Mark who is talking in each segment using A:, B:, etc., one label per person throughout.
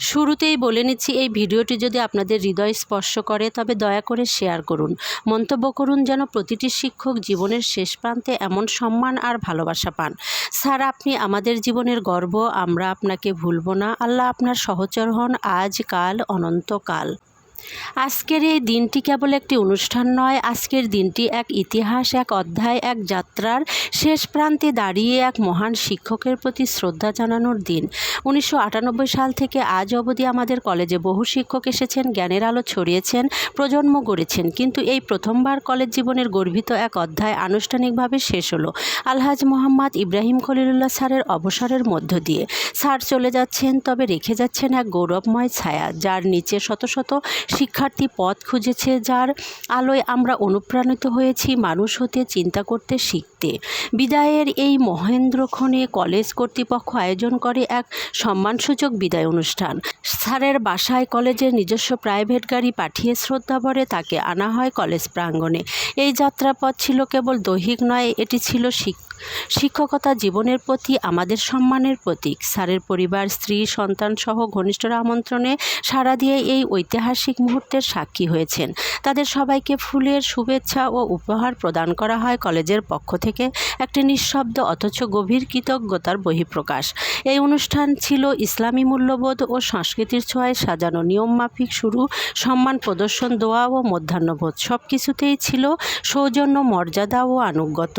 A: শুরুতেই বলে নিচ্ছি, এই ভিডিওটি যদি আপনাদের হৃদয় স্পর্শ করে, তবে দয়া করে শেয়ার করুন। মন্তব্য করুন যেন প্রতিটি শিক্ষক জীবনের শেষ প্রান্তে এমন সম্মান আর ভালোবাসা পান। স্যার, আপনি আমাদের জীবনের গর্ব, আমরা আপনাকে ভুলব না। আল্লাহ আপনার সহচর হন। আজ কাল, অনন্তকাল। আজকের এই দিনটি কেবল একটি অনুষ্ঠান নয়, আজকের দিনটি এক ইতিহাস, এক অধ্যায়, এক যাত্রার শেষ প্রান্তে দাঁড়িয়ে এক মহান শিক্ষকের প্রতি শ্রদ্ধা জানানোর দিন। উনিশশো আটানব্বই সাল থেকে আজ অবধি আমাদের কলেজে বহু শিক্ষক এসেছেন, জ্ঞানের আলো ছড়িয়েছেন, প্রজন্ম গড়েছেন। কিন্তু এই প্রথমবার কলেজ জীবনের গর্বিত এক অধ্যায় আনুষ্ঠানিকভাবে শেষ হলো। আলহাজ মোহাম্মদ ইব্রাহিম খলিলুল্লাহ স্যারের অবসরের মধ্য দিয়ে। স্যার চলে যাচ্ছেন, তবে রেখে যাচ্ছেন এক গৌরবময় ছায়া, যার নিচে শত শত শিক্ষার্থী পথ খুঁজেছে যার আলোয় আমরা অনুপ্রাণিত হয়েছি। মানুষ হতে চিন্তা করতে শিখতে বিদায়ের এই মহেন্দ্রক্ষণে কলেজ কর্তৃপক্ষ আয়োজন করে এক সম্মানসূচক বিদায় অনুষ্ঠান। স্যারের বাসায় কলেজের নিজস্ব প্রাইভেট গাড়ি পাঠিয়ে শ্রদ্ধাভরে তাকে আনা হয় কলেজ প্রাঙ্গণে। এই যাত্রাপথ ছিল কেবল দৈহিক নয়, এটি ছিল শিক, শিক্ষকতা জীবনের প্রতি, আমাদের সম্মানের প্রতীক। স্যারের পরিবার, স্ত্রী, সন্তান সহ ঘনিষ্ঠরা আমন্ত্রণে সাড়া দিয়ে এই ঐতিহাসিক মুহূর্তের সাক্ষী হয়েছেন। তাদের সবাইকে ফুলের শুভেচ্ছা ও উপহার প্রদান করা হয় কলেজের পক্ষ থেকে। একটি নিঃশব্দ অথচ গভীর কৃতজ্ঞতার বহিঃপ্রকাশ। এই অনুষ্ঠান ছিল ইসলামী মূল্যবোধ ও সংস্কৃতির ছোঁয়ায় সাজানো নিয়মমাফিক শুরু, সম্মান প্রদর্শন, দোয়া ও মধ্যাহ্নবোধ সব কিছুতেই ছিল সৌজন্য, মর্যাদা ও আনুগত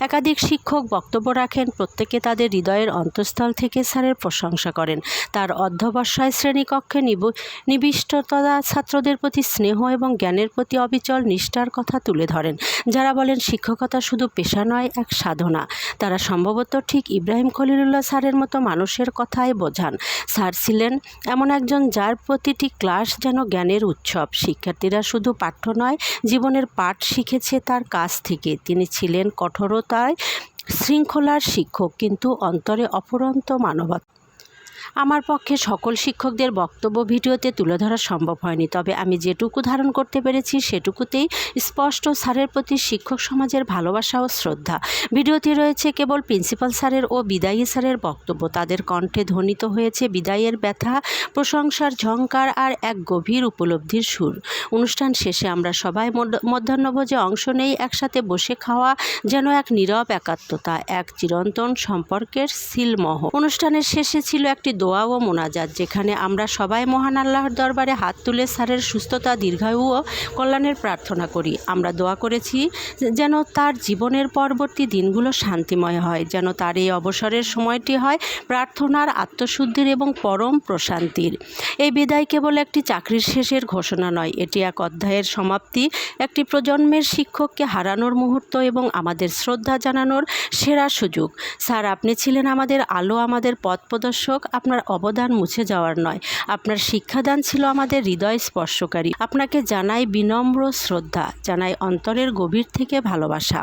A: একাধিক শিক্ষক বক্তব্য রাখেন, প্রত্যেকে তাদের হৃদয়ের অন্তঃস্থল থেকে স্যারের প্রশংসা করেন। তার অধ্যবসায় শ্রেণীকক্ষে নিব নিবিষ্টতা ছাত্রদের প্রতি স্নেহ এবং জ্ঞানের প্রতি অবিচল নিষ্ঠার কথা তুলে ধরেন। যারা বলেন শিক্ষকতা শুধু পেশা নয়, এক সাধনা। তারা সম্ভবত ঠিক ইব্রাহিম খলিলুল্লাহ স্যারের মতো মানুষের কথাই বোঝান। স্যার ছিলেন এমন একজন যার প্রতিটি ক্লাস যেন জ্ঞানের উৎসব। শিক্ষার্থীরা শুধু পাঠ্য নয়, জীবনের পাঠ শিখেছে তার কাছ থেকে। তিনি ছিলেন কঠোরতায় শৃঙ্খলার শিক্ষক, কিন্তু অন্তরে অপরন্ত মানবতা। আমার পক্ষে সকল শিক্ষকদের বক্তব্য ভিডিওতে তুলে ধরা সম্ভব হয়নি। তবে আমি যেটুকু ধারণ করতে পেরেছি, সেটুকুতেই স্পষ্ট স্যারের প্রতি শিক্ষক সমাজের ভালোবাসা ও শ্রদ্ধা। ভিডিওতে রয়েছে কেবল প্রিন্সিপাল স্যারের ও বিদায়ী স্যারের বক্তব্য। তাদের কণ্ঠে ধ্বনিত হয়েছে বিদায়ের ব্যথা, প্রশংসার ঝঙ্কার আর এক গভীর উপলব্ধির সুর। অনুষ্ঠান শেষে আমরা সবাই মধ্যাহ্নভোজে অংশ নেই, একসাথে বসে খাওয়া যেন এক নীরব একাত্মতা, এক চিরন্তন সম্পর্কের সিলমহ। অনুষ্ঠানের শেষে ছিল একটি দোয়া ও মোনাজাত, যেখানে আমরা সবাই মহান আল্লাহর দরবারে হাত তুলে স্যারের সুস্থতা, দীর্ঘায়ু ও কল্যাণের প্রার্থনা করি। আমরা দোয়া করেছি যেন তার জীবনের পরবর্তী দিনগুলো শান্তিময় হয়, যেন তার এই অবসরের সময়টি হয় প্রার্থনার, আত্মশুদ্ধির এবং পরম প্রশান্তির। এই বিদায় কেবল একটি চাকরির শেষের ঘোষণা নয়, এটি এক অধ্যায়ের সমাপ্তি। একটি প্রজন্মের শিক্ষককে হারানোর মুহূর্ত এবং আমাদের শ্রদ্ধা জানানোর সেরা সুযোগ। স্যার, আপনি ছিলেন আমাদের আলো, আমাদের পথ প্রদর্শক আপনার অবদান মুছে যাওয়ার নয়। আপনার শিক্ষাদান ছিল আমাদের হৃদয় স্পর্শকারী। আপনাকে জানাই বিনম্র শ্রদ্ধা, জানাই অন্তরের গভীর থেকে ভালোবাসা।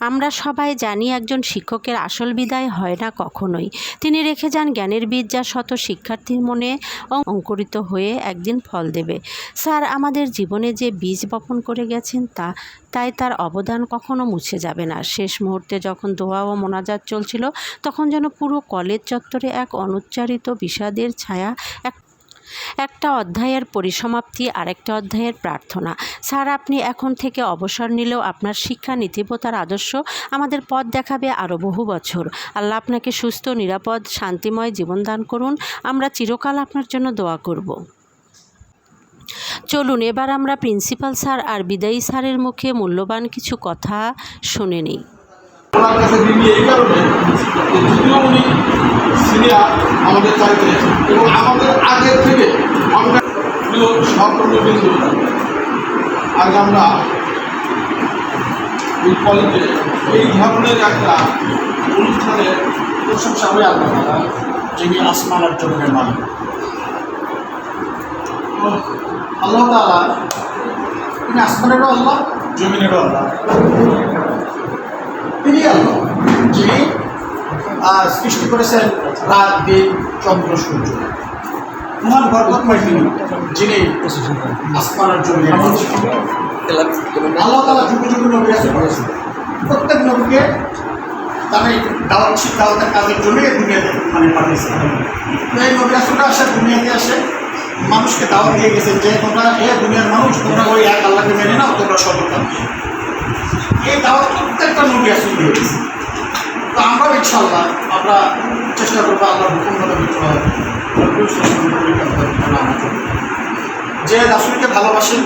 A: আমরা সবাই জানি একজন শিক্ষকের আসল বিদায় হয় না কখনোই। তিনি রেখে যান জ্ঞানের বীজ যা শত শিক্ষার্থীর মনে অঙ্কুরিত হয়ে একদিন ফল দেবে। স্যার, আমাদের জীবনে যে বীজ বপন করে গেছেন তা, তাই তার অবদান কখনো মুছে যাবে না। শেষ মুহূর্তে যখন দোয়া ও মোনাজাত চলছিল, তখন যেন পুরো কলেজ চত্বরে এক অনুচ্চারিত বিষাদের ছায়া, এক একটা অধ্যায়ের পরিসমাপ্তি, আরেকটা অধ্যায়ের প্রার্থনা। স্যার, আপনি এখন থেকে অবসর নিলেও আপনার শিক্ষা, নীতিবতার আদর্শ আমাদের পথ দেখাবে আরও বহু বছর। আল্লাহ আপনাকে সুস্থ, নিরাপদ, শান্তিময় জীবন দান করুন। আমরা চিরকাল আপনার জন্য দোয়া করব। চলুন, এবার আমরা প্রিন্সিপাল স্যার আর বিদায়ী স্যারের মুখে মূল্যবান কিছু কথা শুনে নিই।
B: ওনার কাছে ঋণী এই কারণে যদিও উনি সিনিয়র আমাদের চাইতে এবং আমাদের আগের থেকে আমরা প্রিয় সহকর্মীবৃন্দ আজ আমরা এই কলেজে এই ধরনের একটা অনুষ্ঠানের
C: প্রশংসা হয়ে তাআলা, যিনি আসমান আর জমিনের মালিক। আল্লাহ তালা তিনি আসমানেরও আল্লাহ জমিনেরও আল্লাহ। তিনি আল্লাহ যিনি সৃষ্টি করেছেন রাত, দিন, চন্দ্র, সূর্য। মহান বরকতময় তিনি, যিনি আসমান জন্য আল্লাহ তালা যুগ যুগ নবী রাসূল করেছেন প্রত্যেক নবীকে তারা দাওয়াত ছিল দাওয়াতের কাজের জন্যই এই দুনিয়াতে মানে পাঠিয়েছে তো এই নবী রাসুলটা আসে, দুনিয়াতে আসে, মানুষকে দাওয়াত দিয়ে গেছেন যে তোমরা এ দুনিয়ার মানুষ, তোমরা ওই এক আল্লাহকে মেনে নাও, তোমরা সতর্ক এই দাওয়াত প্রত্যেকটা নবী আসুন রয়েছে তো আমরাও ইনশাল্লাহ আমরা চেষ্টা করব আল্লাহ হুকুম মতো দিতে হবে যে রাসুলকে ভালোবাসেন